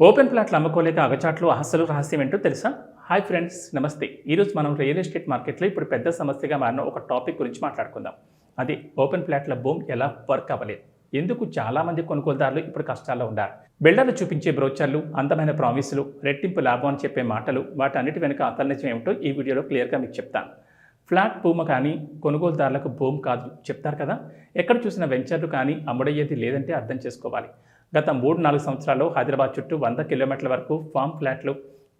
Open ప్లాట్లు అమ్ముకోలేక అగచాట్లు అసలు రహస్యం ఏంటో తెలుసా? హాయ్ ఫ్రెండ్స్ నమస్తే. ఈరోజు మనం రియల్ ఎస్టేట్ మార్కెట్లో ఇప్పుడు పెద్ద సమస్యగా మారిన ఒక టాపిక్ గురించి మాట్లాడుకుందాం. అది ఓపెన్ ప్లాట్ల బూమ్ ఎలా వర్క్ అవ్వలేదు? ఎందుకు చాలామంది కొనుగోలుదారులు ఇప్పుడు కష్టాల్లో ఉన్నారు? బిల్డర్లు చూపించే బ్రోచర్లు అందమైన ప్రామిసులు రెట్టింపు లాభం అని చెప్పే మాటలు వాటన్నిటి వెనుక అసలు నిజం ఏమిటో ఈ వీడియోలో క్లియర్గా మీకు చెప్తాను. ఫ్లాట్ భూమి కానీ కొనుగోలుదారులకు భూమి కాదు చెప్తారు కదా? ఎక్కడ చూసిన వెంచర్లు కానీ అమ్ముడయ్యేది లేదంటే అర్థం చేసుకోవాలి. గత మూడు నాలుగు సంవత్సరాల్లో హైదరాబాద్ చుట్టూ వంద కిలోమీటర్ల వరకు ఫామ్ ఫ్లాట్లు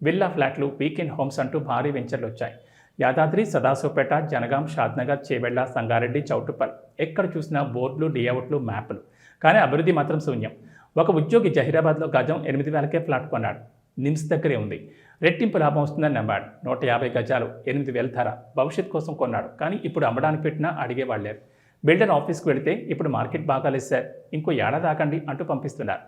విల్లా ఫ్లాట్లు వీకెండ్ హోమ్స్ అంటూ భారీ వెంచర్లు వచ్చాయి. యాదాద్రి సదాశివపేట జనగాం షాద్నగర్ చేవెళ్ళ సంగారెడ్డి చౌటుప్పల్ ఎక్కడ చూసినా బోర్డులు లేఅవుట్లు మ్యాప్లు. కానీ అభివృద్ధి మాత్రం శూన్యం. ఒక ఉద్యోగి జహీరాబాద్లో గజం ఎనిమిది వేలకే ఫ్లాట్ కొన్నాడు. నిమ్స్ దగ్గరే ఉంది. రెట్టింపు లాభం వస్తుందని నమ్మాడు. నూట యాభై గజాలు ఎనిమిది వేల ధర భవిష్యత్ కోసం కొన్నాడు. కానీ ఇప్పుడు అమ్మడానికి పెట్టినా అడిగేవాళ్ళు లేరు. బిల్డర్ ఆఫీస్కి వెళితే ఇప్పుడు మార్కెట్ బాగాలేదు సార్. ఇంకో ఏడాది ఆకండి అంటూ పంపిస్తున్నారు.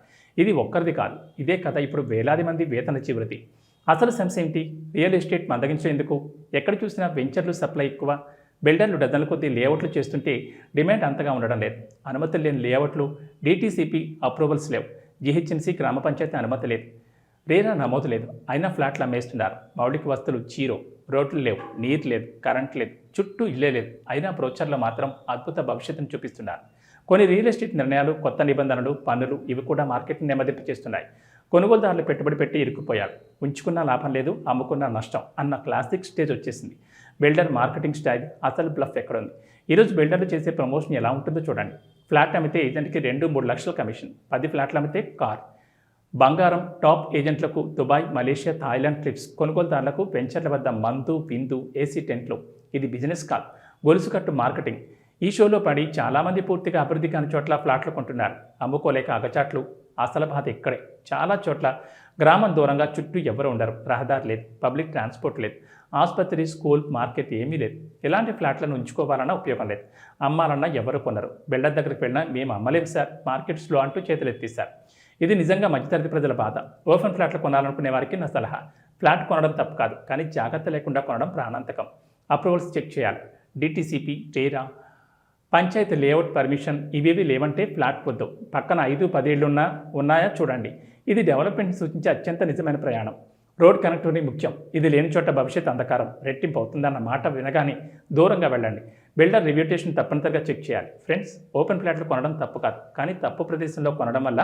ఇది ఒక్కరిది కాదు. ఇదే కథ ఇప్పుడు వేలాది మంది వేతన చివరిది. అసలు సమస్య ఏంటి? రియల్ ఎస్టేట్ మందగించేందుకు? ఎక్కడ చూసినా వెంచర్లు సప్లై ఎక్కువ. బిల్డర్లు డజన్ల కొద్దీ లేఅవుట్లు చేస్తుంటే డిమాండ్ అంతగా ఉండడం లేదు. అనుమతులు లేని లేఅవుట్లు డీటీసీపీ అప్రూవల్స్ లేవు. జీహెచ్ఎంసీ గ్రామ పంచాయతీ అనుమతి లేదు. రేరా నమోదు లేదు. అయినా ఫ్లాట్లు అమ్మేస్తున్నారు. మౌలిక వస్తువులు చీరో రోడ్లు లేవు నీరు లేదు కరెంట్ లేదు చుట్టూ ఇల్లే లేదు. అయినా ప్రోచర్లు మాత్రం అద్భుత భవిష్యత్తును చూపిస్తున్నారు. కొన్ని రియల్ ఎస్టేట్ నిర్ణయాలు కొత్త నిబంధనలు పన్నులు ఇవి కూడా మార్కెట్ని నెమ్మదింపు చేస్తున్నాయి. కొనుగోలుదారులు పెట్టుబడి పెట్టి ఇరుక్కుపోయారు. ఉంచుకున్న లాభం లేదు అమ్ముకున్న నష్టం అన్న క్లాసిక్ స్టేజ్ వచ్చేసింది. బిల్డర్ మార్కెటింగ్ స్టైల్ అసలు బ్లఫ్ ఎక్కడుంది? ఈరోజు బిల్డర్లు చేసే ప్రమోషన్ ఎలా ఉంటుందో చూడండి. ఫ్లాట్ అమ్మితే ఏజెంట్కి రెండు మూడు లక్షల కమిషన్ పది ఫ్లాట్లు అమ్మితే కార్. బంగారం టాప్ ఏజెంట్లకు దుబాయ్ మలేషియా థాయిలాండ్ ట్రిప్స్ కొనుగోలుదారులకు వెంచర్ల వద్ద మందు విందు ఏసీ టెంట్లు. ఇది బిజినెస్ కాల్ గొలుసుకట్టు మార్కెటింగ్. ఈ షోలో పడి చాలామంది పూర్తిగా అభివృద్ధి కాని చోట్ల ఫ్లాట్లు కొంటున్నారు. అమ్ముకోలేక అగచాట్లు. అసలు బాధ ఇక్కడే. చాలా చోట్ల గ్రామం దూరంగా చుట్టూ ఎవరు ఉండరు. రహదారి లేదు. పబ్లిక్ ట్రాన్స్పోర్ట్ లేదు. ఆసుపత్రి స్కూల్ మార్కెట్ ఏమీ లేదు. ఎలాంటి ఫ్లాట్లను ఉంచుకోవాలన్నా ఉపయోగం లేదు. అమ్మాలన్నా ఎవరు కొనరు. బిల్డర్ దగ్గరికి వెళ్ళినా మేము అమ్మలేము సార్. మార్కెట్స్లో అంటూ చేతులు ఎత్తిస్తారు ఇది నిజంగా మధ్యతరగతి ప్రజల బాధ. ఓపెన్ ఫ్లాట్లు కొనాలనుకునే వారికి నా సలహా. ఫ్లాట్ కొనడం తప్పు కాదు. కానీ జాగ్రత్త లేకుండా కొనడం ప్రాణాంతకం. అప్రూవల్స్ చెక్ చేయాలి. DTCP RERA panchayat layout permission ఇవేవి లేవంటే ఫ్లాట్ వద్దు. పక్కన ఐదు పదేళ్ళున్నా ఉన్నాయా చూడండి. ఇది డెవలప్మెంట్ సూచించే అత్యంత నిజమైన ప్రయాణం. రోడ్ కనెక్టివిటీ ముఖ్యం. ఇది లేని చోట భవిష్యత్ అంధకారం. రెట్టింపు అవుతుందన్న మాట వినగానే దూరంగా వెళ్ళండి. బిల్డర్ రివ్యూటేషన్ తప్పనిసరిగా చెక్ చేయాలి. ఫ్రెండ్స్ ఓపెన్ ఫ్లాట్లు కొనడం తప్పు కాదు. కానీ తప్పు ప్రదేశంలో కొనడం వల్ల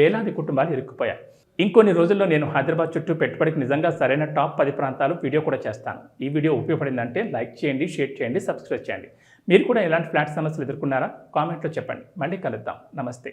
వేలాది కుటుంబాలు ఇరుక్కుపోయాయి. ఇంకొన్ని రోజుల్లో నేను హైదరాబాద్ చుట్టూ పెట్టుబడికి నిజంగా సరైన టాప్ పది ప్రాంతాలు వీడియో కూడా చేస్తాను. ఈ వీడియో ఉపయోగపడిందంటే లైక్ చేయండి షేర్ చేయండి సబ్స్క్రైబ్ చేయండి. మీరు కూడా ఎలాంటి ఫ్లాట్ సమస్యలు ఎదుర్కొన్నారా? కామెంట్లో చెప్పండి. మళ్ళీ కలుద్దాం. నమస్తే.